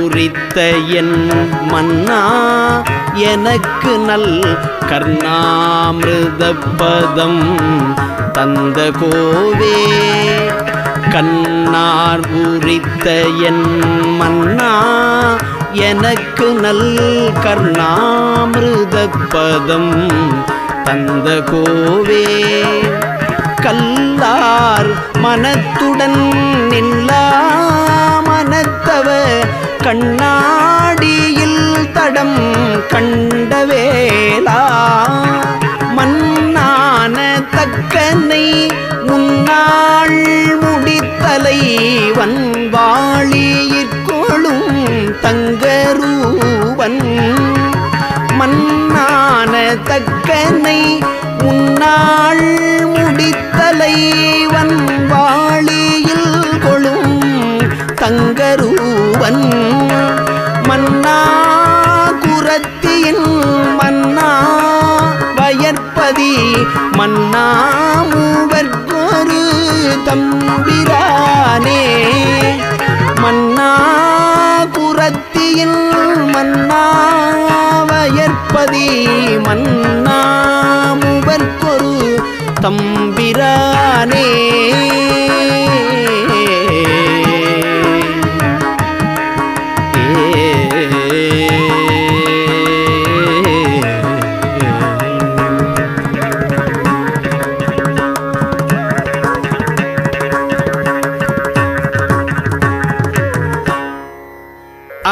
பூரித்த என் மன்னா எனக்கு நல் கர்ணாமிருத பதம் தந்த கோவே. கண்ணார் பூரித்த என் மன்னா எனக்கு நல் கர்ணாமிருத பதம் தந்த கோவே. கல்லார் மனத்துடன் நில்லா கண்ணாடியில் தடம் கண்டவேலா மண்ணான தக்கனை முன்னாள் முடித்தலை வன்வாளியிற்கொளும் தங்கரூவன். மண்ணான தக்கனை முன்னாள் முடித்தலை வன்வாளியில் கொழும் தங்கரூ மன்னா குரத்தியின் மன்னா வயற்பதி மன்னா மூவர்க்கொரு தம்பிரானே. மன்னா குரத்தியின் மன்னா வயற்பதி மன்னா மூவர்க்கொரு தம்பிரானே.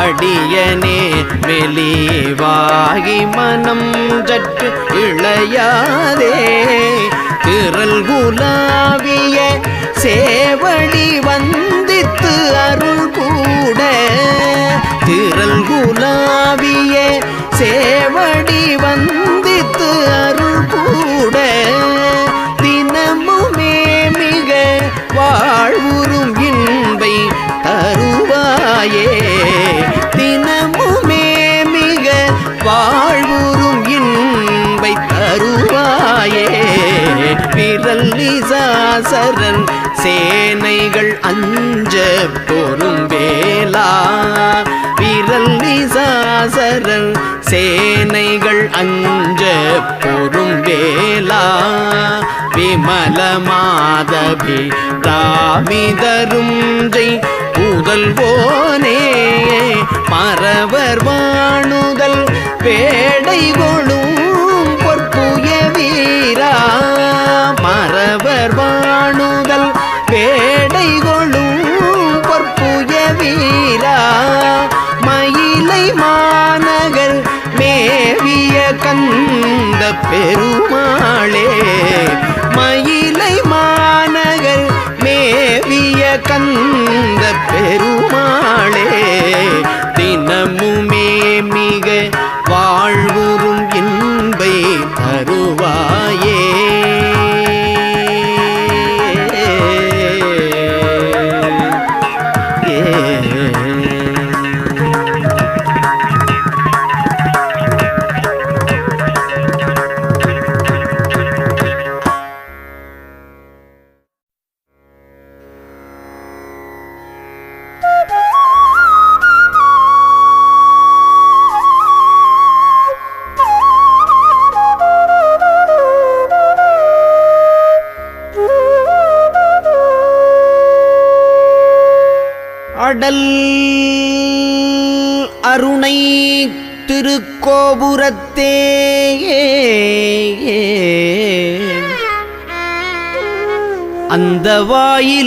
அடியனே மெலிவாகி மனம் சற்று இளையாதே. திரள் குலாவிய சேவடி வந்தித்து அருள் விரல் நிசாசரன். சேனைகள் அஞ்ச பொறும் வேலா விரல் நிசாசரன். சேனைகள் அஞ்ச பொறும் வேலா விமல மாதவி ராமிதரும் ஜெய் புதல்வோனே மறவர் வாணுதல் பேடைவோ பெரும்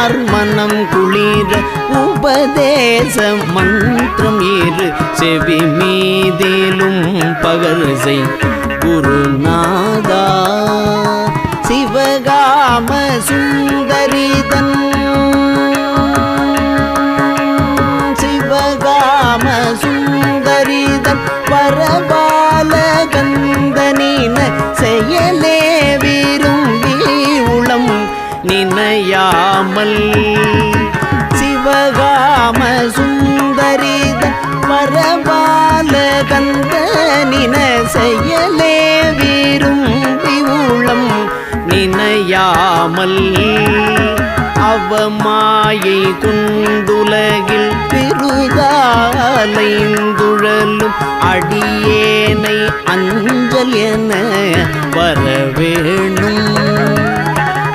சிவனார் மனம் குளிர உபதேச மந்திரம் இரு செவி மீதிலும் பகர்சை குருநாதா கமல் சிவகாம சுந்தரித பரபால கந்த நின செயலே விரும்பி உளம் நினையாமல் அவமாயை குண்டுலகில் பெருதாலைந்துழலும் அடியேனை அஞ்சல் என வரவேணும்.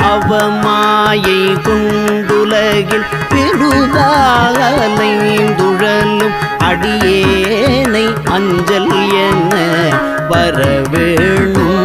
அவமாயை உலகில் பெருகாலைந்துழலும் அடியேனை அஞ்சல் என வரவேணும்.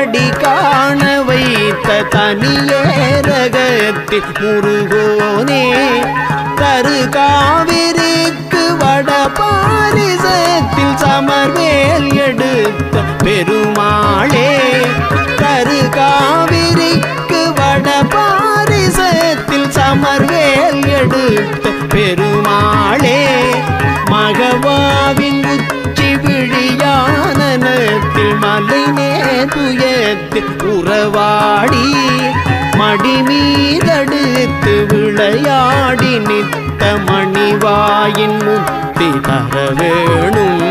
காத்த தனியே ரகத்தி முருகோனே தரு காவிரிக்கு வட பாரிசத்தில் மீதடுத்து நித்த மணிவாயின் முத்தி தர வேணும்.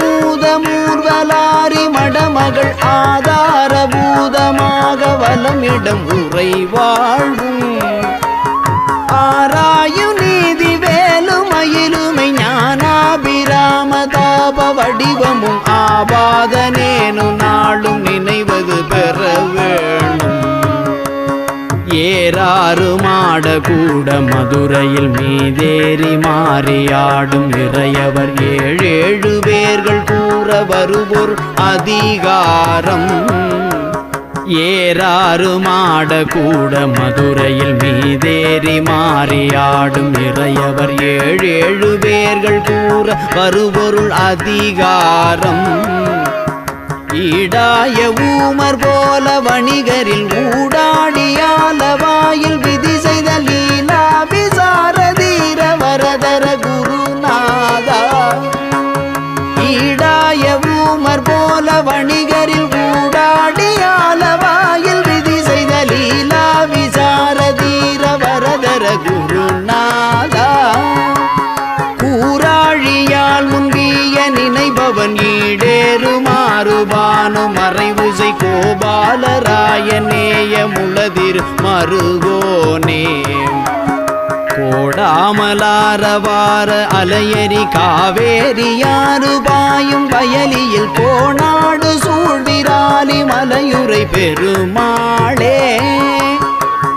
பூதமூர்வலாரி மடமகள் ஆதார பூதமாக வலமிடம் உரை வாழ்வும் ஆராயு நீதி வேலுமயிலுமை ஞானாபிராம தாப வடிவமும் ஆபாதனேனு நாளும் நினைவது பெற வேணும் ஏறாறு மாட மதுரையில் மீதேறி மாறியாடும் இறையவர் ஏழேழு பேர்கள் கூற வருவோர் அதிகாரம். ஏறாறு மாடக்கூட மதுரையில் மீதேறி மாறியாடும் இறையவர் ஏழு ஏழு பேர்கள் கூற வருபொருள் அதிகாரம். ஈடாய ஊமர் போல வணிகரில் ஊடாடியால வாயில் விதி ஈடாய ஊமர் போல வணிகரில் கூடாடியாலவாயில் விதி செய்த லீலா விசார தீர வரதர குருநாதா. கூறாழியால் முந்திய நினைபவன் ஈடேறுமாறுபானு மறைவுசை கோபாலராயநேய முளதிர் மருகோனே காமலாரவார அலையரி காவேரி யாரு பாயும் வயலியில் கோணாடு சூழ்விராலி மலையுரை பெருமாளே.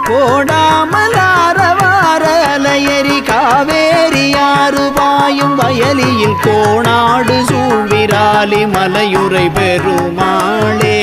கோடாமலாரவார அலையரி காவேரி யாரு பாயும் வயலியில் கோணாடு சூழ்விராலி மலையுரை பெருமாளே.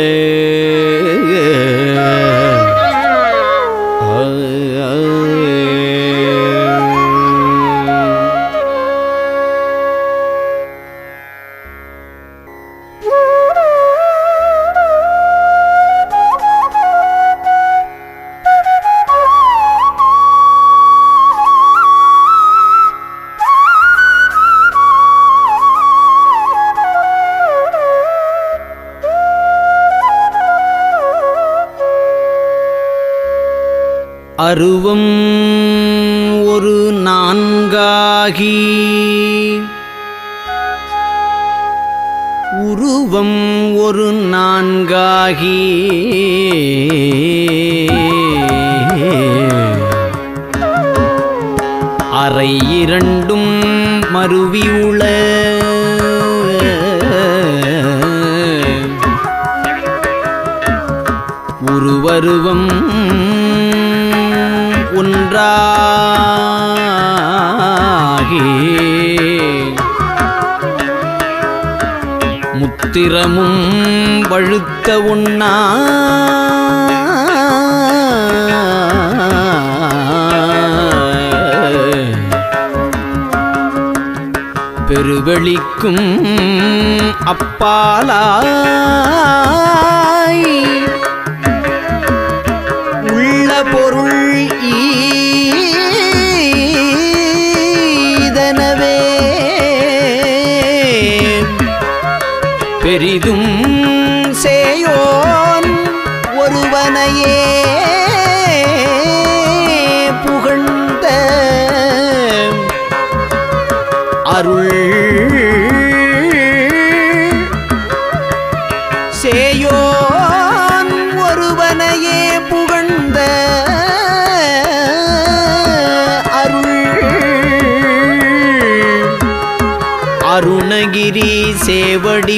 அருவம் ஒரு நான்காகி. உருவம் ஒரு நான்காகி. அறை இரண்டும் மருவியுள உருவருவம் ஒன்றாகி முத்திரமும் வழுத்த உண்ணா பெருவெளிக்கும் அப்பாலாய். ஒருவனையே புகழ்ந்த அருள். சேயோன் ஒருவனையே புகழ்ந்த அருள். அருணகிரி சேவடி